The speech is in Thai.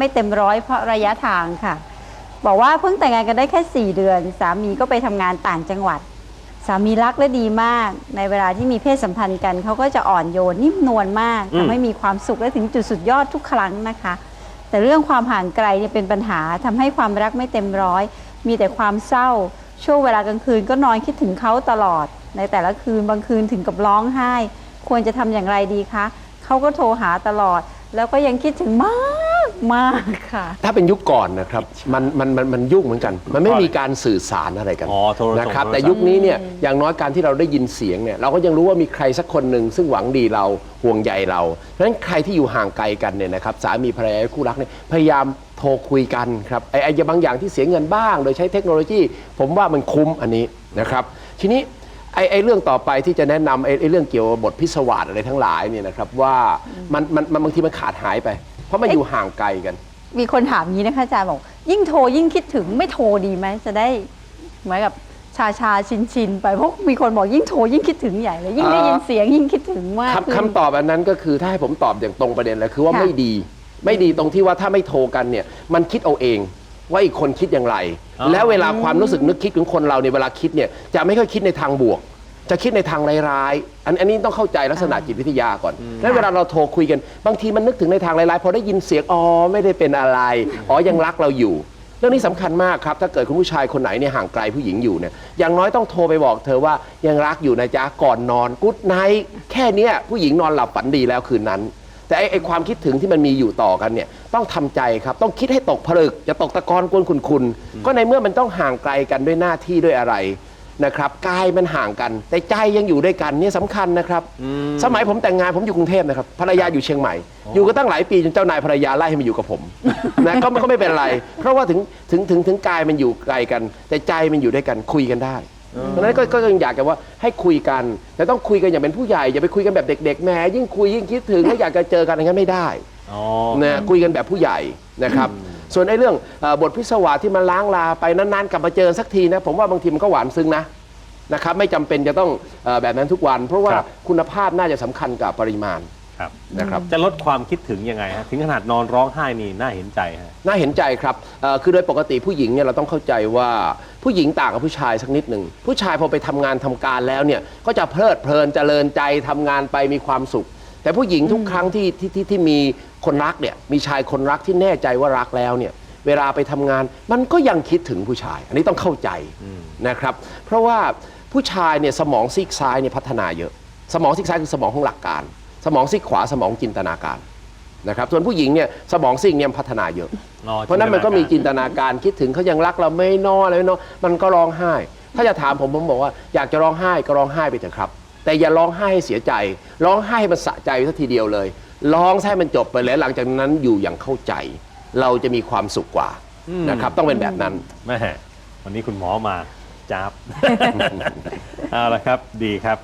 ไม่เต็มร้อยเพราะระยะทางค่ะ บอกว่าเพิ่งแต่งงานกันได้แค่ 4 เดือน สามีก็ไปทำงานต่างจังหวัด สามีรักและดีมาก ในเวลาที่มีเพศสัมพันธ์กันเขาก็จะอ่อนโยนนิ่มนวลมากอืมทำให้มีความสุขและถึงจุดสุดยอดทุกครั้งนะคะ แต่เรื่องความห่างไกลเนี่ยเป็นปัญหาทำให้ความรักไม่เต็มร้อย มีแต่ความเศร้า ช่วงเวลากลางคืนก็นอนคิดถึงเขาตลอด ในแต่ละคืนบางคืนถึงกับร้องไห้ ควรจะทำอย่างไรดีคะเขาก็โทรหาตลอด แล้วก็ยังคิดถึงมาก มากค่ะ ถ้าเป็นยุคก่อนนะครับมันมันมันมันยุ่งเหมือนกัน มันไม่มีการสื่อสารอะไรกันอ๋อโทรศัพท์นะครับโทรศัพท์แต่ยุคนี้เนี่ยอย่างน้อยการที่เราได้ยินเสียงเนี่ยเราก็ยังรู้ว่ามีใครสักคนหนึ่งซึ่งหวังดีเราห่วงใยเราเพราะฉะนั้นใครที่อยู่ห่างไกลกันเนี่ยนะครับสามีภรรยาคู่รักเนี่ยพยายามโทรคุยกันครับไอ้ไอ้บางอย่างที่เสียเงินบ้าง โดยใช้เทคโนโลยี ผมว่ามันคุ้มอันนี้นะครับ ทีนี้ไอ้ไอ้เรื่องต่อไปที่จะแนะนำไอ้ไอ้เรื่องเกี่ยวกับบทพิศวาสอะไรทั้งหลายเนี่ยนะครับว่ามันมันมันบางทีมันขาดหายไป เพราะมันอยู่ห่างไกลกัน มีคนถามงี้นะคะอาจารย์บอก ยิ่งโทรยิ่งคิดถึงไม่โทรดีไหมจะได้เหมือนกับชาชาชินชินๆไปเพราะมีคนบอกยิ่งโทรยิ่งคิดถึงใหญ่เลยยิ่งได้ยินเสียงยิ่งคิดถึงมากคำขึ้นคำตอบอันนั้นก็คือถ้าให้ผมตอบอย่างตรงประเด็นเลยคือว่าค่ะไม่ดี ไม่ดีตรงที่ว่าถ้าไม่โทรกันเนี่ย มันคิดเอาเองว่าอีกคนคิดอย่างไรอ๋อแล้วเวลาความรู้สึกนึกคิดของคนเราในยเวลาคิดเนี่ยจะไม่ค่อยคิดในทางบวก จะคิดในทางร้ายๆอันอันนี้ต้องเข้าใจลักษณะจิตวิทยาก่อนแล้วเวลาเราโทรคุยกัน บางทีมันนึกถึงในทางร้ายๆพอได้ยินเสียงอ๋อไม่ได้เป็นอะไรอ๋อยังรักเราอยู่ เรื่องนี้สำคัญมากครับ ถ้าเกิดคุณผู้ชายคนไหนเนี่ยห่างไกลผู้หญิงอยู่เนี่ยอย่างน้อยต้องโทรไปบอกเธอว่ายังรักอยู่นะจ๊ะก่อนนอนกุ๊ดไนท์แค่เนี้ยผู้หญิงนอนหลับฝันดีแล้วคืนนั้น แต่ไอ้ไอ้ความคิดถึงที่มันมีอยู่ต่อกันเนี่ยต้องทำใจครับต้องคิดให้ตกผลึกจะตกตะกอนกวนคุณคุณก็ในเมื่อมันต้องห่างไกลกันด้วยหน้าที่ด้วยอะไร นะครับกายมันห่างกัน แต่ใจยังอยู่ด้วยกันเนี่ยสำคัญนะครับสมัยผมแต่งงานผมอยู่กรุงเทพนะครับภรรยาอยู่เชียงใหม่ อยู่กันตั้งหลายปีจนเจ้านายภรรยาไล่ให้มาอยู่กับผมนะก็ก็ไม่เป็นไร เพราะว่าถึงถึงถึงถึงกายมันอยู่ไกลกัน แต่ใจมันอยู่ด้วยกันคุยกันได้เพราะฉะนั้นก็ก็ยังอยากจะว่าให้คุยกันแต่ต้องคุยกันอย่างเป็นผู้ใหญ่อย่าไปคุยกันแบบเด็กๆแหมยิ่งคุยยิ่งคิดถึงแล้วอยากจะเจอกันอย่างนั้นไม่ได้อ๋อนะคุยกันแบบผู้ใหญ่นะครับ ส่วนไอ้เรื่องเอ่อบทพิศวาสที่มันล้างลาไปนานๆกลับมาเจอสักทีนะผมว่าบางทีมันก็หวานซึ้งนะนะครับไม่จำเป็นจะต้องเอ่อแบบนั้นทุกวัน เพราะว่าครับ คุณภาพน่าจะสำคัญกับปริมาณครับนะครับ จะลดความคิดถึงยังไงฮะถึงขนาดนอนร้องไห้นี่น่าเห็นใจฮะ น่าเห็นใจครับเอ่อคือโดยปกติผู้หญิงเนี่ยเราต้องเข้าใจว่าผู้หญิงต่างกับผู้ชายสักนิดหนึ่ง ผู้ชายพอไปทำงานทำการแล้วเนี่ยก็จะเพลิดเพลินเจริญใจทำงานไปมีความสุข แต่ผู้หญิงทุกครั้งที่ที่ที่ที่มีคนรักเนี่ยมีชายคนรักที่แน่ใจว่ารักแล้วเนี่ยเวลาไปทำงานมันก็ยังคิดถึงผู้ชาย อันนี้ต้องเข้าใจนะครับ เพราะว่าผู้ชายเนี่ยสมองซีกซ้ายเนี่ยพัฒนาเยอะ สมองซีกซ้ายคือสมองของหลักการ สมองซีกขวาสมองจินตนาการนะครับส่วนผู้หญิงเนี่ยสมองซีกเนี่ยพัฒนาเยอะ อ๋อเพราะฉะนั้นมันก็มีจินตนาการคิดถึงเขายังรักเราไม่นอนอะไรไม่นอนมันก็ร้องไห้ ถ้าจะถามผมผมบอกว่าอยากจะร้องไห้ก็ร้องไห้ไปเถอะครับ แต่อย่าร้องไห้ให้เสียใจ ร้องไห้ให้มันสะใจสักทีเดียวเลย ร้องให้มันจบไปเลยหลังจากนั้นอยู่อย่างเข้าใจ เราจะมีความสุขกว่านะครับต้องเป็นแบบนั้น แม่วันนี้คุณหมอมาจับ เอาละครับดีครับ